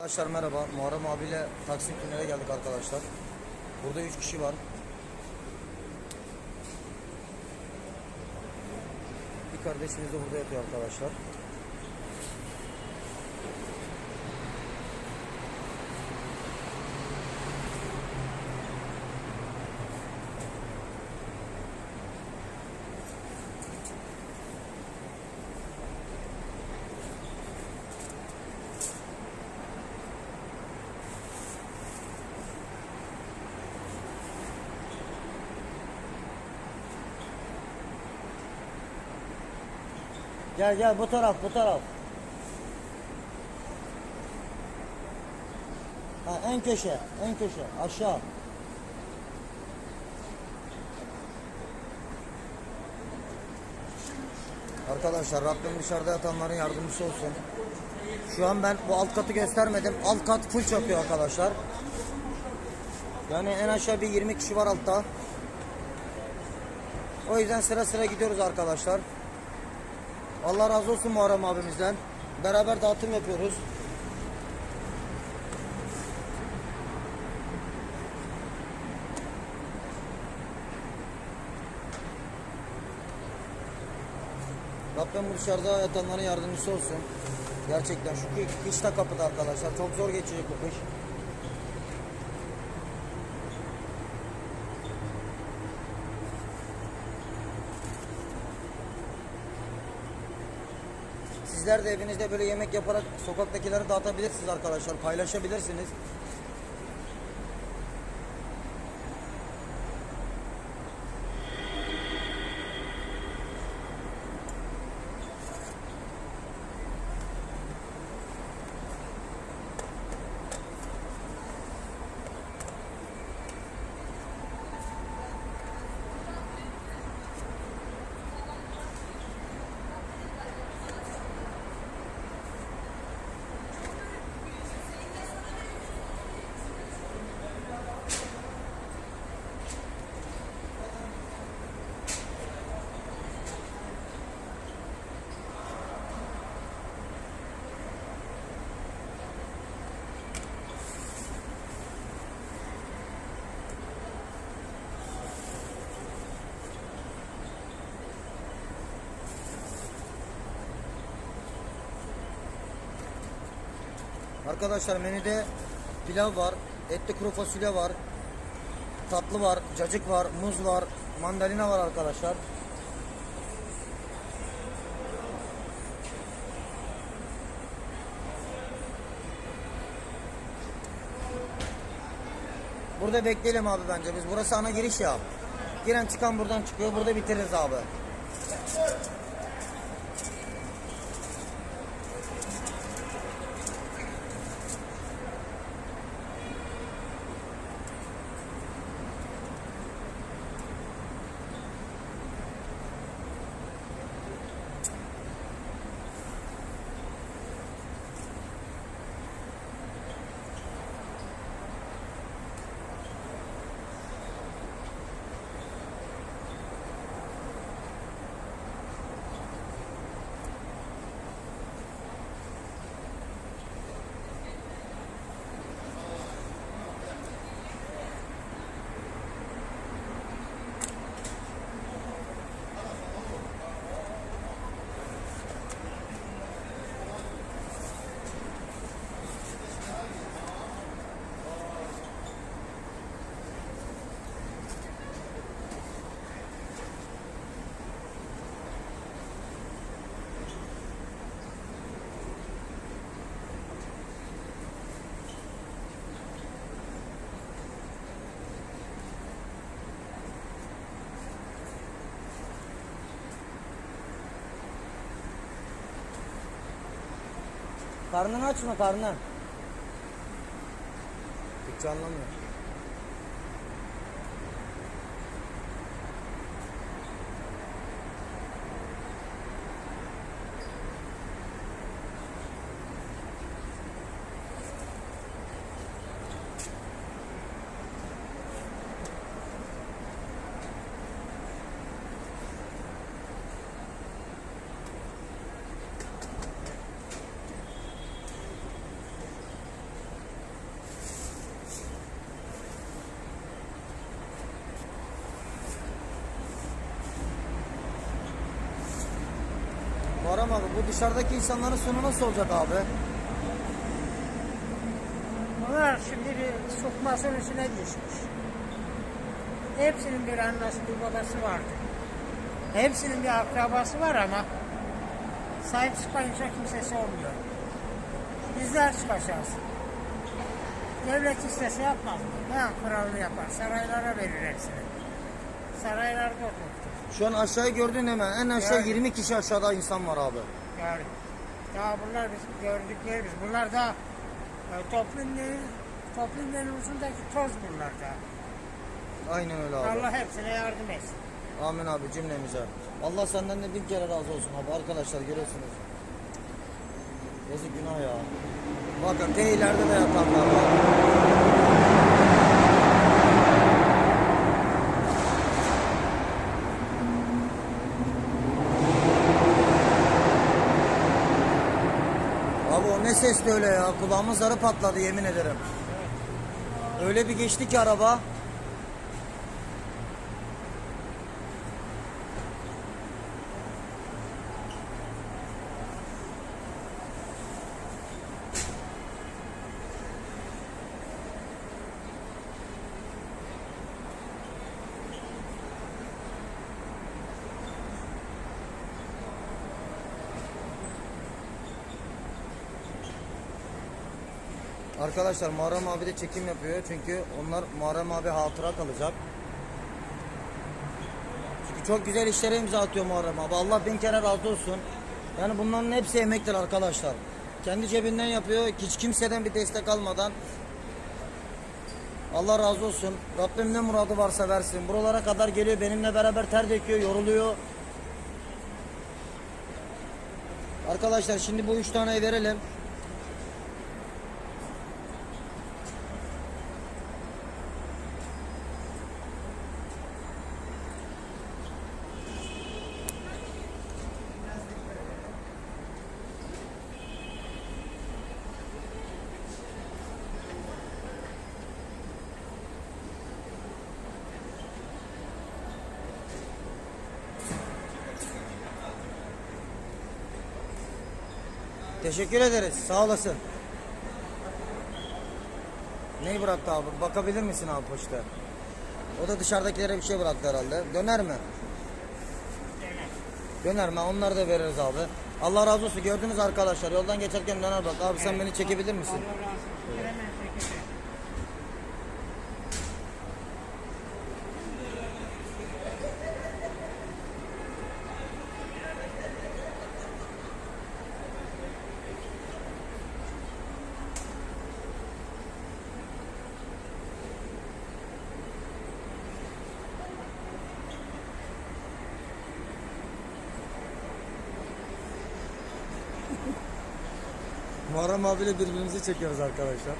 Arkadaşlar merhaba. Muharrem abiyle Taksim Tünel'e geldik arkadaşlar. Burada 3 kişi var. Bir kardeşimiz de burada yatıyor arkadaşlar. Gel gel bu taraf bu taraf. Ha, en köşe en köşe aşağı. Arkadaşlar Rabbim dışarıda yatanların yardımcısı olsun. Şu an ben bu alt katı göstermedim. Alt kat full çakıyor arkadaşlar. Yani en aşağı bir 20 kişi var altta. O yüzden sıra sıra gidiyoruz arkadaşlar. Allah razı olsun Muharrem abimizden. Beraber dağıtım yapıyoruz. Rabbim bu dışarıda yatanların yardımcısı olsun. Gerçekten şu kı- kış da kapıda arkadaşlar. Çok zor geçecek bu kış. Sizler de evinizde böyle yemek yaparak sokaktakileri dağıtabilirsiniz arkadaşlar. Paylaşabilirsiniz. Arkadaşlar menüde pilav var, etli kuru fasulye var, tatlı var, cacık var, muz var, mandalina var arkadaşlar. Burada bekleyelim abi bence biz. Burası ana giriş ya. Giren çıkan buradan çıkıyor. Burada bitiririz abi. Karnını açma karnı. Hiç anlamıyor. Muharrem abi bu dışarıdaki insanların sonu nasıl olacak abi? Bunlar şimdi bir sokmasın içine düşmüş. Hepsinin bir annesi bir babası vardı. Hepsinin bir akrabası var ama sahip çıkmayınca kimsesi olmuyor. Bizler çıkacağız. Devlet istese yapmaz mı? Ne kralını yapar? Saraylara verir hepsini. Saraylar bozuldu. Şu an aşağıya gördüğün hemen en aşağı Yani. 20 kişi aşağıda insan var abi. Yani daha bunlar biz gördüklerimiz. Bunlar da e, toplumların toplumların ucundaki toz bunlar da. Aynen öyle abi. Allah hepsine yardım etsin. Amin abi cümlemize. Allah senden de bin kere razı olsun abi. Arkadaşlar görüyorsunuz. Yazık günah ya. Bakın te ileride de yatanlar var. Abi o ne sesti öyle ya? Kulağımın zarı patladı yemin ederim. Öyle bir geçti ki araba. Arkadaşlar Muharrem abi de çekim yapıyor çünkü onlar Muharrem abi hatıra kalacak. Çünkü çok güzel işlere imza atıyor Muharrem abi. Allah bin kere razı olsun. Yani bunların hepsi emektir arkadaşlar. Kendi cebinden yapıyor. Hiç kimseden bir destek almadan. Allah razı olsun. Rabbim ne muradı varsa versin. Buralara kadar geliyor benimle beraber ter döküyor, yoruluyor. Arkadaşlar şimdi bu üç taneyi verelim. Teşekkür ederiz. Sağ olasın. Neyi bıraktı abi? Bakabilir misin abi poşete? O da dışarıdakilere bir şey bıraktı herhalde. Döner mi? Döner mi? Onları da veririz abi. Allah razı olsun. Gördünüz arkadaşlar. Yoldan geçerken döner bak. Abi sen beni çekebilir misin? Allah razı olsun. Muharrem abiyle birbirimizi çekiyoruz arkadaşlar.